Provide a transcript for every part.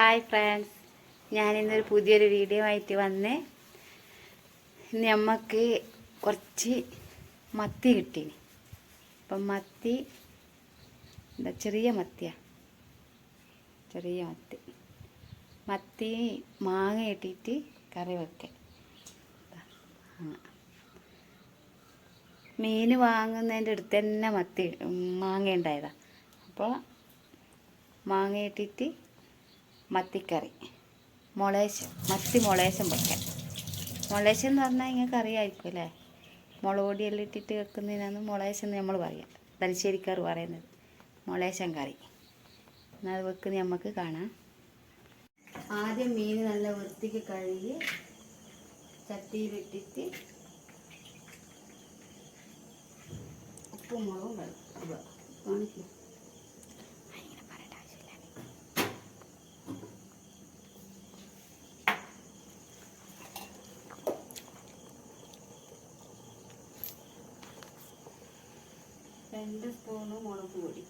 Hi friends ഞാനിന്നൊരു പുതിയൊരു video ആയിട്ട് വന്ന്. ഇന്ന് നമുക്ക് കുറച്ച് മത്തി കിട്ടി അപ്പം മത്തി എന്താ ചെറിയ മത്തിയാ. ചെറിയ മത്തി. മത്തി മാങ്ങ ഇട്ടിട്ട് കറി വെക്കാം മീൻ വാങ്ങുന്നതിന്റെ അടുത്ത് തന്നെ മത്തി മാങ്ങ ഉണ്ടായതാണ് അപ്പോൾ മാങ്ങ ഇട്ടിട്ട് മത്തിക്കറി. മുളേശം മത്തി മുളേശം വെക്കാൻ മുളേശം എന്ന് പറഞ്ഞാൽ നിങ്ങൾക്ക് അറിയാമായിരിക്കും അല്ലേ? മുളക് പൊടിയെല്ലാം ഇട്ടിട്ട് വെക്കുന്നതിനാണ് മുളേശം എന്ന് നമ്മൾ പറയാം. തലശ്ശേരിക്കാർ പറയുന്നത്. മുളേശം കറി. എന്നാൽ അത് വെക്കുന്നത് നമുക്ക് കാണാം. ആദ്യം മീൻ നല്ല വൃത്തിക്ക് കഴുകി ചട്ടിയിലിട്ടിട്ട് ഉപ്പും മുളകും വെള്ളം രണ്ട് സ്പൂണ് മുളക് പൊടി.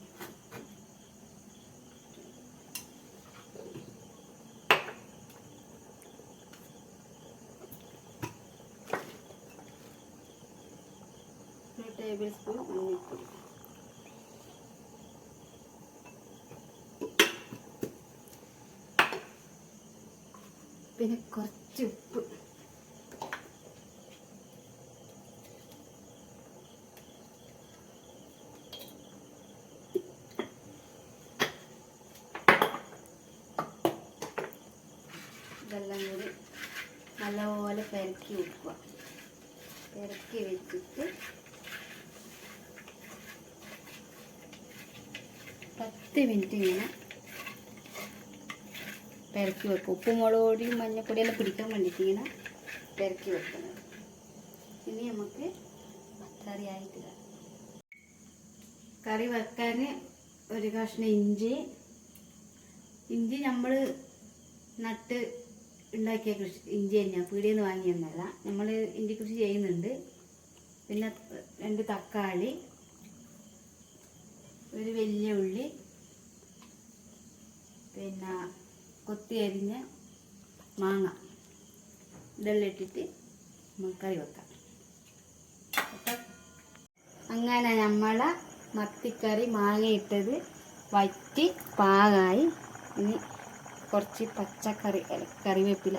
ഒരു ടേബിൾ സ്പൂൺ മഞ്ഞൾപ്പൊടി പിന്നെ കുറച്ച് ഉപ്പ്. ഇതെല്ലാം കൂടി നല്ലപോലെ പെരക്കി വെക്കുക. പെരക്കി വെച്ചിട്ട് പത്ത് മിനിറ്റ് ഇങ്ങനെ പെരക്കി വെക്കും. ഉപ്പും മുളക് പൊടിയും മഞ്ഞപ്പൊടിയെല്ലാം പിടിക്കാൻ വേണ്ടിയിട്ട് ഇങ്ങനെ പെരക്കി വെക്കുന്നത് ഇനി നമുക്ക് കറി ആയിട്ട് കറി വെക്കാൻ ഒരു കഷ്ണം ഇഞ്ചി. ഇഞ്ചി നമ്മൾ നട്ട് ഉണ്ടാക്കിയ കൃഷി ഇഞ്ചി തന്നെയാണ് പീടിയിൽ നിന്ന് വാങ്ങിയെന്നല്ല. നമ്മൾ ഇഞ്ചി കൃഷി ചെയ്യുന്നുണ്ട്. പിന്നെ രണ്ട് തക്കാളി ഒരു വലിയ ഉള്ളി പിന്നെ കൊത്തി അരിഞ്ഞ മാങ്ങ. ഇതെല്ലാം ഇട്ടിട്ട് നമുക്ക് കറി വെക്കാം. അങ്ങനെ നമ്മളെ മത്തിക്കറി മാങ്ങ ഇട്ടത് വറ്റി പാകായി. ഇനി കുറച്ച് പച്ചക്കറി കറിവേപ്പില.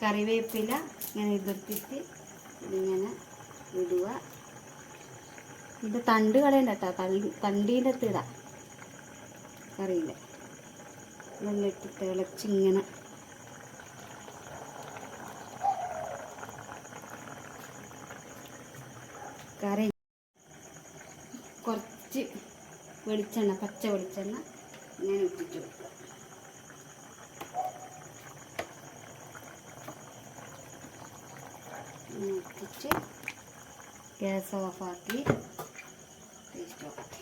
കറിവേപ്പില ഇങ്ങനെ ഇതിർത്തിട്ട് ഇതിങ്ങനെ ഇടുക. ഇത് തണ്ട് കളയണ്ട കേട്ടോ തള്ളി തണ്ടീന്റെ അകത്ത് ഇടാം. കറിയില്ല ഇതെല്ലാം തിളച്ചിങ്ങനെ. കറി. കുറച്ച് വെളിച്ചെണ്ണ പച്ച വെളിച്ചെണ്ണ ഇങ്ങനെ ഇട്ടിട്ട് വെക്കുക ഇങ്ങനെ ഇട്ടിട്ട് ഗ്യാസ് ഓഫാക്കി ടേസ്റ്റ് നോക്കട്ടെ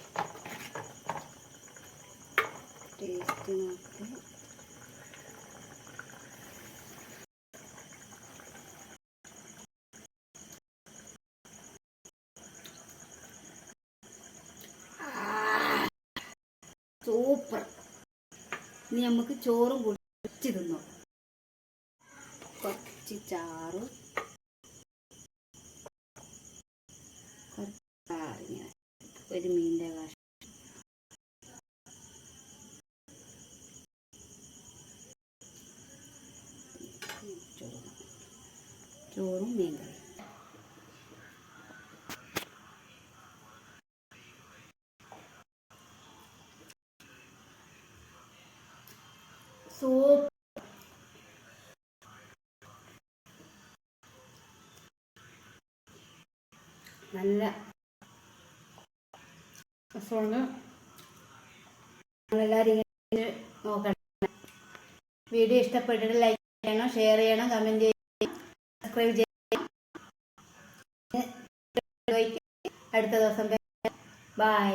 ടേസ്റ്റ് നോക്കി സൂപ്പർ ഇനി നമുക്ക് ചോറും കുടിച്ച് തിന്നോ കുറച്ച് ചാറും കുറച്ച് ചാറിങ്ങനെ ഒരു മീനിന്റെ കഷ്ണം ചോറും ചോറും മീൻ കറി സൂപ്പ്. നല്ല രസമുണ്ട് നമ്മളെല്ലാവരും ഇങ്ങനെ നോക്കണം. വീഡിയോ ഇഷ്ടപ്പെട്ടിട്ട് ലൈക്ക് ചെയ്യണം ഷെയർ ചെയ്യണം കമന്റ് ചെയ്യണം സബ്സ്ക്രൈബ് ചെയ്യണം. അടുത്ത ദിവസം ബൈ